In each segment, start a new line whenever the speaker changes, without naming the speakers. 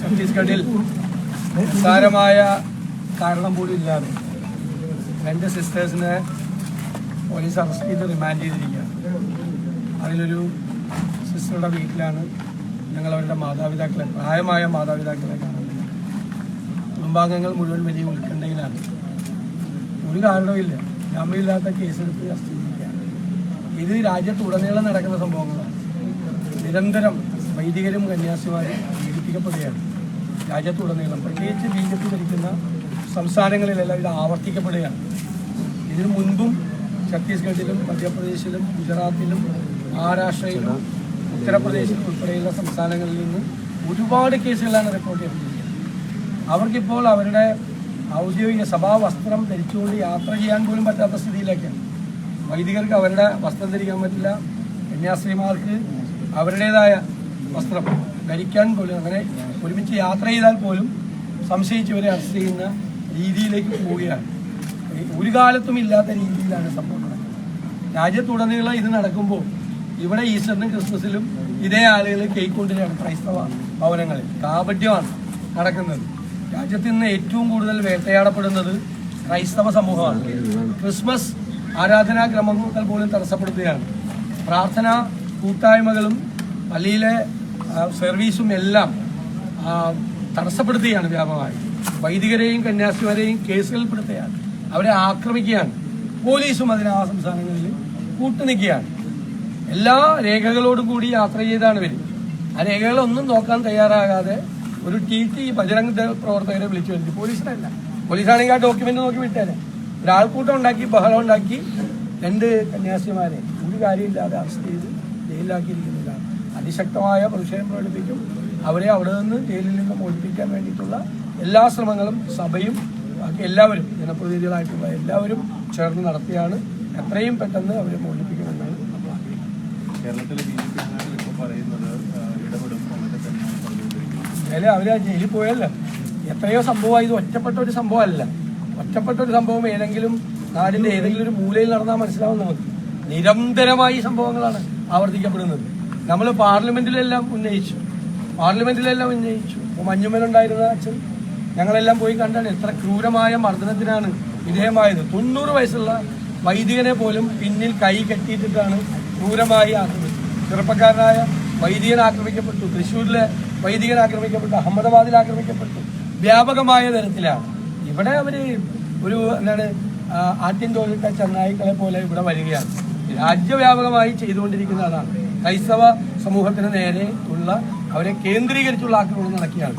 ഛത്തീസ്ഗഡിൽ നിസ്സാരമായ കാരണം പോലും ഇല്ലാതെ രണ്ട് സിസ്റ്റേഴ്സിനെ പോലീസ് അറസ്റ്റ് ചെയ്ത് റിമാൻഡ് ചെയ്തിരിക്കുകയാണ്. അതിലൊരു സിസ്റ്ററുടെ വീട്ടിലാണ് ഞങ്ങൾ അവരുടെ മാതാപിതാക്കളെ പ്രായമായ മാതാപിതാക്കളെ കാണുന്നത്. കുടുംബാംഗങ്ങൾ മുഴുവൻ വലിയ ഉത്കണ്ഠയിലാണ്. ഒരു കാരണവുമില്ല. ജാമ്യമില്ലാത്ത കേസെടുത്ത് അറസ്റ്റ് ചെയ്തിരിക്കുകയാണ് ഇത് രാജ്യത്തുടനീളം നടക്കുന്ന സംഭവങ്ങളാണ് നിരന്തരം വൈദികരും കന്യാസിമാരും പീഡിപ്പിക്കപ്പെടുകയാണ്. രാജ്യത്തുടനീളം പ്രത്യേകിച്ച് ബി ജെ പി ഭരിക്കുന്ന സംസ്ഥാനങ്ങളിലെല്ലാം ഇത് ആവർത്തിക്കപ്പെടുകയാണ്. ഇതിനു മുൻപും ഛത്തീസ്ഗഡിലും മധ്യപ്രദേശിലും ഗുജറാത്തിലും മഹാരാഷ്ട്രയിലും ഉത്തർപ്രദേശിലും ഉൾപ്പെടെയുള്ള സംസ്ഥാനങ്ങളിൽ നിന്ന് ഒരുപാട് കേസുകളാണ് റിപ്പോർട്ട് ചെയ്തിരിക്കുന്നത്. അവർക്കിപ്പോൾ അവരുടെ ഔദ്യോഗിക സഭാ വസ്ത്രം ധരിച്ചുകൊണ്ട് യാത്ര ചെയ്യാൻ പോലും പറ്റാത്ത സ്ഥിതിയിലേക്കാണ് വൈദികർക്ക് അവരുടെ വസ്ത്രം ധരിക്കാൻ പറ്റില്ല. കന്യാസ്ത്രീമാർക്ക് അവരുടേതായ വസ്ത്രം ധരിക്കാൻ പോലും അങ്ങനെ ഒരുമിച്ച് യാത്ര ചെയ്താൽ പോലും സംശയിച്ചവരെ അറസ്റ്റ് ചെയ്യുന്ന രീതിയിലേക്ക് പോവുകയാണ്. ഒരു കാലത്തും ഇല്ലാത്ത രീതിയിലാണ് സംഭവം നടക്കുന്നത്. രാജ്യത്തുടനീളം ഇത് നടക്കുമ്പോൾ ഇവിടെ ഈസ്റ്ററിനും ക്രിസ്മസിലും ഇതേ ആളുകൾ കേൾക്കൊണ്ടിരിക്കുകയാണ് ക്രൈസ്തവ ഭവനങ്ങളിൽ. കാപട്യമാണ് നടക്കുന്നത്. രാജ്യത്ത് ഏറ്റവും കൂടുതൽ വേട്ടയാടപ്പെടുന്നത് ക്രൈസ്തവ സമൂഹമാണ്. ക്രിസ്മസ് ആരാധനാക്രമങ്ങൾ പോലും തടസ്സപ്പെടുത്തുകയാണ്. പ്രാർത്ഥന കൂട്ടായ്മകളും പള്ളിയിലെ സർവീസും എല്ലാം തടസ്സപ്പെടുത്തുകയാണ് വ്യാപകമായി. വൈദികരെയും കന്യാസിമാരെയും കേസുകൾപ്പെടുത്തുകയാണ് അവരെ ആക്രമിക്കുകയാണ്. പോലീസും അതിന് ആ സംസ്ഥാനങ്ങളിൽ കൂട്ടുനിൽക്കുകയാണ്. എല്ലാ രേഖകളോടും കൂടി യാത്ര ചെയ്താണ് വരും ആ രേഖകളൊന്നും നോക്കാൻ തയ്യാറാകാതെ ഒരു ടി ടി ബജരംഗ് പ്രവർത്തകരെ വിളിച്ചു വരുത്തി. പോലീസിനല്ല. പോലീസാണെങ്കിൽ ആ ഡോക്യുമെന്റ് നോക്കി വിട്ടേനെ. ഒരാൾക്കൂട്ടം ഉണ്ടാക്കി ബഹളം ഉണ്ടാക്കി രണ്ട് കന്യാസിമാരെ ഒരു കാര്യമില്ലാതെ അറസ്റ്റ് ചെയ്ത് ജയിലിലാക്കിയിരിക്കുന്നതാണ് അതിശക്തമായ പ്രതിഷേധം പ്രകടിപ്പിക്കും. അവരെ അവിടെ നിന്ന് ജയിലിൽ നിന്ന് മോചിപ്പിക്കാൻ വേണ്ടിയിട്ടുള്ള എല്ലാ ശ്രമങ്ങളും സഭയും ബാക്കി എല്ലാവരും ജനപ്രതിനിധികളായിട്ടുള്ള എല്ലാവരും ചേർന്ന് നടത്തിയാണ്. എത്രയും പെട്ടെന്ന് അവരെ മോചിപ്പിക്കുമെന്നാണ് നമ്മൾ ആഗ്രഹിക്കുന്നത്. അവർ ആ ജയിലിൽ പോയല്ലോ എത്രയോ സംഭവമായി ഇത് ഒറ്റപ്പെട്ട ഒരു സംഭവമല്ല. ഒറ്റപ്പെട്ട ഒരു സംഭവം ഏതെങ്കിലും നാടിന്റെ ഏതെങ്കിലും ഒരു മൂലയിൽ നടന്നാൽ മനസ്സിലാവും നമുക്ക്. നിരന്തരമായി സംഭവങ്ങളാണ് ആവർത്തിക്കപ്പെടുന്നത്. നമ്മൾ പാർലമെന്റിലെല്ലാം ഉന്നയിച്ചു. പാർലമെന്റിലെല്ലാം ഉന്നയിച്ചു. മഞ്ഞുമലുണ്ടായിരുന്ന അച്ഛൻ ഞങ്ങളെല്ലാം പോയി കണ്ടാണ് എത്ര ക്രൂരമായ മർദ്ദനത്തിനാണ് വിധേയമായത് തൊണ്ണൂറ് വയസ്സുള്ള വൈദികനെ പോലും പിന്നിൽ കൈ കെട്ടിയിട്ടിട്ടാണ് ക്രൂരമായി ആക്രമിച്ചത്. ചെറുപ്പക്കാരനായ വൈദികൻ ആക്രമിക്കപ്പെട്ടു. തൃശ്ശൂരിലെ വൈദികൻ ആക്രമിക്കപ്പെട്ടു. അഹമ്മദാബാദിൽ ആക്രമിക്കപ്പെട്ടു. വ്യാപകമായ തരത്തിലാണ്. ഇവിടെ അവർ ഒരു എന്താണ് ആദ്യം തോന്നിട്ട ചെന്നായിക്കളെ പോലെ ഇവിടെ വരികയാണ്. രാജ്യവ്യാപകമായി ചെയ്തുകൊണ്ടിരിക്കുന്ന അതാണ് ക്രൈസ്തവ സമൂഹത്തിന് നേരെ ഉള്ള അവരെ കേന്ദ്രീകരിച്ചുള്ള ആക്രമണം നടക്കുകയാണ്.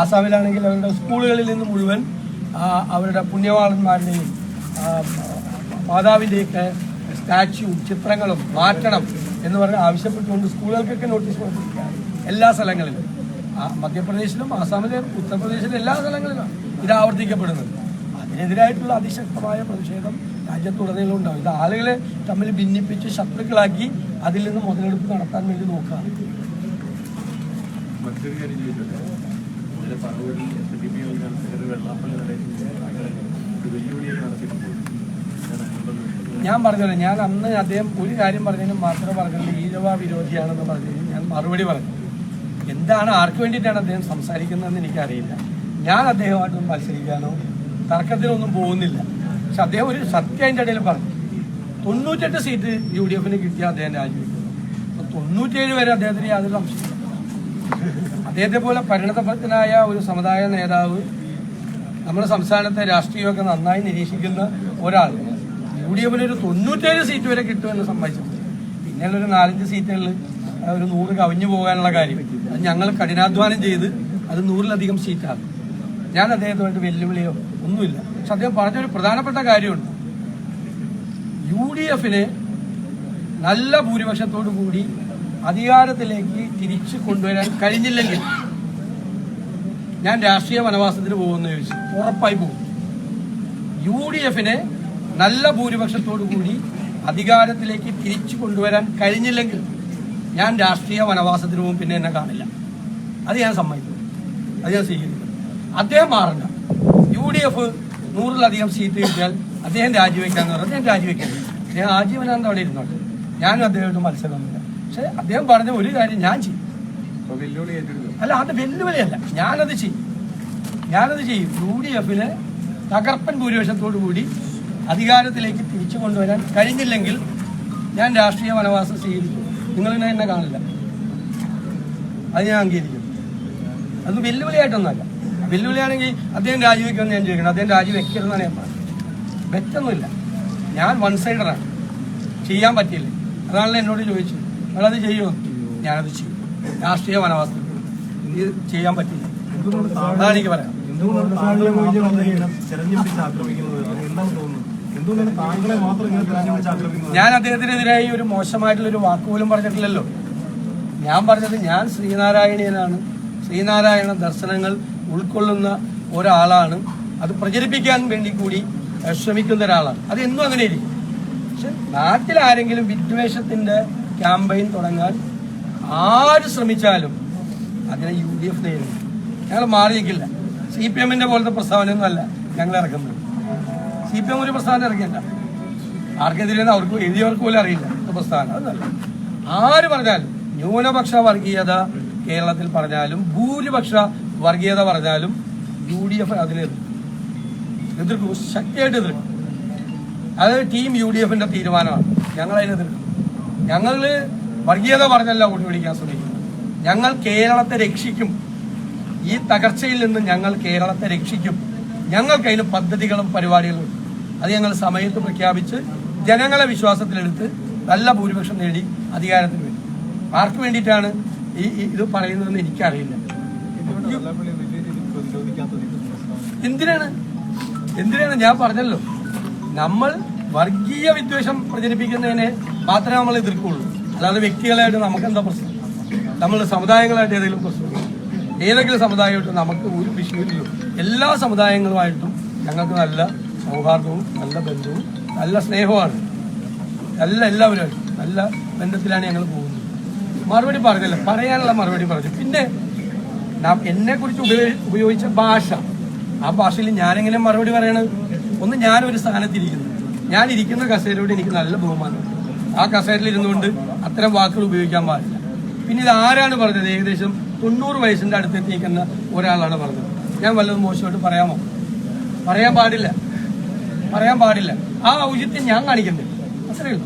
ആസാമിലാണെങ്കിൽ അവരുടെ സ്കൂളുകളിൽ നിന്ന് മുഴുവൻ അവരുടെ പുണ്യവാളന്മാരുടെയും മാതാവിന്റെയൊക്കെ സ്റ്റാച്യു ചിത്രങ്ങളും മാറ്റണം എന്ന് പറഞ്ഞ് ആവശ്യപ്പെട്ടുകൊണ്ട് സ്കൂളുകൾക്കൊക്കെ നോട്ടീസ് കൊടുത്തിരിക്കുകയാണ് എല്ലാ സ്ഥലങ്ങളിലും. മധ്യപ്രദേശിലും ആസാമിലും ഉത്തർപ്രദേശിലും എല്ലാ സ്ഥലങ്ങളിലും ഇത് ആവർത്തിക്കപ്പെടുന്നത്. അതിനെതിരായിട്ടുള്ള അതിശക്തമായ പ്രതിഷേധം രാജ്യത്തുടനീളം ഉണ്ടാവും ഇത് ആളുകളെ തമ്മിൽ ഭിന്നിപ്പിച്ച് ശത്രുക്കളാക്കി അതിൽ നിന്ന് മുതലെടുപ്പ് നടത്താൻ വേണ്ടി നോക്കുക
മറ്റൊരു കാര്യം ചോദിച്ചോട്ടെ ഇന്നലെ പറവൂരിൽ എസ് ഡി പി യോഗ സെക്രട്ടറി വെള്ളാപ്പള്ളി ഒരു വെല്ലുവിളിയൊക്കെ നടത്തിയിട്ടുണ്ട്. ഞാൻ
പറഞ്ഞല്ലോ ഞാൻ അന്ന് അദ്ദേഹം ഒരു കാര്യം പറഞ്ഞതിനും മാത്രമേ പറഞ്ഞില്ല ഈഴവ വിരോധിയാണെന്ന് പറഞ്ഞു ഞാൻ മറുപടി പറഞ്ഞു. എന്താണ് ആർക്ക് വേണ്ടിയിട്ടാണ് അദ്ദേഹം സംസാരിക്കുന്നതെന്ന് എനിക്കറിയില്ല. ഞാൻ അദ്ദേഹമായിട്ടൊന്നും മത്സരിക്കാനോ തർക്കത്തിനൊന്നും പോകുന്നില്ല. പക്ഷെ അദ്ദേഹം ഒരു സത്യം അതിന്റെ ഇടയിൽ പറഞ്ഞു. തൊണ്ണൂറ്റെട്ട് സീറ്റ് യു ഡി എഫിന് കിട്ടിയ അദ്ദേഹം രാജിവെക്കുന്നു. അപ്പൊ തൊണ്ണൂറ്റേഴ് വരെ അദ്ദേഹത്തിന് യാതൊരു സംശയമില്ല അദ്ദേഹത്തെ പോലെ പരിണതഭക്തനായ ഒരു സമുദായ നേതാവ് നമ്മുടെ സംസ്ഥാനത്തെ രാഷ്ട്രീയമൊക്കെ നന്നായി നിരീക്ഷിക്കുന്ന ഒരാൾ യു ഡി എഫിന് ഒരു തൊണ്ണൂറ്റേഴ് സീറ്റ് വരെ കിട്ടുമെന്ന് സമ്മതിച്ചു പിന്നെ ഒരു നാലഞ്ച് സീറ്റുകളിൽ ഒരു നൂറ് കവിഞ്ഞു പോകാനുള്ള കാര്യം. അത് ഞങ്ങൾ കഠിനാധ്വാനം ചെയ്ത് അത് നൂറിലധികം സീറ്റാണ് ഞാൻ അദ്ദേഹത്തുമായിട്ട് വെല്ലുവിളിയോ ഒന്നുമില്ല. പക്ഷെ അദ്ദേഹം പറഞ്ഞൊരു പ്രധാനപ്പെട്ട കാര്യമുണ്ട്. യു ഡി എഫിന് നല്ല ഭൂരിപക്ഷത്തോടു കൂടി അധികാരത്തിലേക്ക് തിരിച്ചു കൊണ്ടുവരാൻ കഴിഞ്ഞില്ലെങ്കിൽ ഞാൻ രാഷ്ട്രീയ വനവാസത്തിന് പോകുമെന്ന് ചോദിച്ചു. ഉറപ്പായി പോകും. യു ഡി എഫിനെ നല്ല ഭൂരിപക്ഷത്തോടു കൂടി അധികാരത്തിലേക്ക് തിരിച്ചു കൊണ്ടുവരാൻ കഴിഞ്ഞില്ലെങ്കിൽ ഞാൻ രാഷ്ട്രീയ വനവാസത്തിന് പോകും പിന്നെ എന്നെ കാണില്ല. അത് ഞാൻ സമ്മതിക്കും. അത് ഞാൻ സ്വീകരിക്കും. അദ്ദേഹം മാറണ്ട. യു ഡി എഫ് നൂറിലധികം സീറ്റ് കിട്ടിയാൽ അദ്ദേഹം രാജിവെക്കാന്ന് പറഞ്ഞാൽ ഞാൻ രാജിവെക്കാം. ഞാൻ ആജീവനാന്ത അവിടെ ഇരുന്നോട്ടെ. ഞാനും അദ്ദേഹമായിട്ട് മത്സരമൊന്നുമില്ല. പക്ഷെ അദ്ദേഹം പറഞ്ഞ ഒരു കാര്യം ഞാൻ ചെയ്യും. അല്ല അത് വെല്ലുവിളിയല്ല. ഞാനത് ചെയ്യും. ഞാനത് ചെയ്യും. യു ഡി എഫിന് തകർപ്പൻ ഭൂരിപക്ഷത്തോടു കൂടി അധികാരത്തിലേക്ക് തിരിച്ചു കൊണ്ടുവരാൻ കഴിഞ്ഞില്ലെങ്കിൽ ഞാൻ രാഷ്ട്രീയ വനവാസം സ്വീകരിക്കും. നിങ്ങളിനെ എന്നെ കാണില്ല. അത് ഞാൻ അംഗീകരിക്കും. അത് വെല്ലുവിളിയായിട്ടൊന്നല്ല വെല്ലുവിളിയാണെങ്കിൽ അദ്ദേഹം രാജിവെക്കുമെന്ന് ഞാൻ ചോദിക്കണം. അദ്ദേഹം രാജിവെക്കരുതെന്നാണ് ഞാൻ പറഞ്ഞത്. വെറ്റൊന്നുമില്ല. ഞാൻ വൺ സൈഡറാണ് ചെയ്യാൻ പറ്റിയില്ല. അതാണല്ലോ എന്നോട് ചോദിച്ചു നിങ്ങളത് ചെയ്യുമോ ഞാനത് ചെയ്യും. രാഷ്ട്രീയ വനവാസ ഇത് ചെയ്യാൻ പറ്റില്ല. അതാണ് എനിക്ക് പറയാം
എന്തുകൊണ്ടാണ് ആക്രമിക്കുന്നത്? എന്താണ് തോന്നുന്നത്
ഞാൻ അദ്ദേഹത്തിനെതിരായി ഒരു മോശമായിട്ടുള്ള ഒരു വാക്ക് പോലും പറഞ്ഞിട്ടില്ലല്ലോ. ഞാൻ പറഞ്ഞത് ഞാൻ ശ്രീനാരായണീയനാണ്. ശ്രീനാരായണ ദർശനങ്ങൾ ഉൾക്കൊള്ളുന്ന ഒരാളാണ്. അത് പ്രചരിപ്പിക്കാൻ വേണ്ടി കൂടി ശ്രമിക്കുന്ന ഒരാളാണ്. അത് എന്നും അങ്ങനെ ഇരിക്കും പക്ഷെ നാട്ടിൽ ആരെങ്കിലും വിദ്വേഷത്തിന്റെ ക്യാമ്പയിൻ തുടങ്ങാൻ ആര് ശ്രമിച്ചാലും അതിനെ യു ഡി എഫ് നേരിടും. ഞങ്ങൾ മാറി സി പി എമ്മിന്റെ പോലത്തെ പ്രസ്താവനയൊന്നും അല്ല. ഞങ്ങൾ ഇറക്കുന്നത് സി പി എം ഒരു പ്രസ്ഥാനം ഇറങ്ങിയല്ല. ആർക്കെതിരെയെന്ന് അവർക്ക് എഴുതിയവർക്ക് പോലും അറിയില്ല. പ്രസ്ഥാനം അതല്ല. ആര് പറഞ്ഞാലും ന്യൂനപക്ഷ വർഗീയത കേരളത്തിൽ പറഞ്ഞാലും ഭൂരിപക്ഷ വർഗീയത പറഞ്ഞാലും യു ഡി എഫ് അതിനെ എതിർക്കും. ശക്തിയായിട്ട് എതിർക്കും. അത് ടീം യു ഡി എഫിന്റെ തീരുമാനമാണ്. ഞങ്ങൾ അതിനെ എതിർക്കും. ഞങ്ങൾ വർഗീയത പറഞ്ഞല്ല വോട്ട് പിടിക്കാൻ ശ്രമിക്കുന്നത്. ഞങ്ങൾ കേരളത്തെ രക്ഷിക്കും. ഈ തകർച്ചയിൽ നിന്ന് ഞങ്ങൾ കേരളത്തെ രക്ഷിക്കും. ഞങ്ങൾക്ക് അതിന് പദ്ധതികളും പരിപാടികളും. അത് ഞങ്ങൾ സമയത്ത് പ്രഖ്യാപിച്ച് ജനങ്ങളെ വിശ്വാസത്തിലെടുത്ത് നല്ല ഭൂരിപക്ഷം നേടി അധികാരത്തിന് വേണ്ടി ആർക്ക് വേണ്ടിയിട്ടാണ് ഈ ഇത് പറയുന്നതെന്ന് എനിക്കറിയില്ല. എന്തിനാണ്? എന്തിനാണ്? ഞാൻ പറഞ്ഞല്ലോ. നമ്മൾ വർഗീയ വിദ്വേഷം പ്രചരിപ്പിക്കുന്നതിനെ മാത്രമേ നമ്മൾ എതിർക്കുള്ളൂ അതായത് വ്യക്തികളായിട്ട് നമുക്ക് എന്താ പ്രശ്നം? നമ്മൾ സമുദായങ്ങളായിട്ട് ഏതെങ്കിലും പ്രശ്നം? ഏതെങ്കിലും സമുദായമായിട്ട് നമുക്ക് ഒരു വിഷയമില്ലല്ലോ. എല്ലാ സമുദായങ്ങളുമായിട്ടും ഞങ്ങൾക്ക് നല്ല സൗഹാർദ്ദവും നല്ല ബന്ധവും നല്ല സ്നേഹവുമാണ്. നല്ല എല്ലാവരും നല്ല ബന്ധത്തിലാണ് ഞങ്ങൾ പോകുന്നത്. മറുപടി പറഞ്ഞില്ല പറയാനുള്ള മറുപടി പറഞ്ഞു. പിന്നെ എന്നെ കുറിച്ച് ഉപയോഗിച്ച ഭാഷ. ആ ഭാഷയിൽ ഞാനെങ്ങനെ മറുപടി പറയണത് ഒന്ന് ഞാനൊരു സ്ഥാനത്തിരിക്കുന്നു. ഞാൻ ഇരിക്കുന്ന കസേരയോട് എനിക്ക് നല്ല ബഹുമാനം. ആ കസേരയിൽ ഇരുന്നുകൊണ്ട് അത്തരം വാക്കുകൾ ഉപയോഗിക്കാൻ പാടില്ല. പിന്നെ ഇത് ആരാണ് പറഞ്ഞത്? ഏകദേശം തൊണ്ണൂറ് വയസ്സിന്റെ അടുത്തെത്തിയിരിക്കുന്ന ഒരാളാണ് പറഞ്ഞത്. ഞാൻ വല്ലതും മോശമായിട്ട് പറയാമോ? പറയാൻ പാടില്ല. പറയാൻ പാടില്ല. ആ ഔചിത്യം ഞാൻ കാണിക്കുന്നില്ല മനസ്സിലായില്ല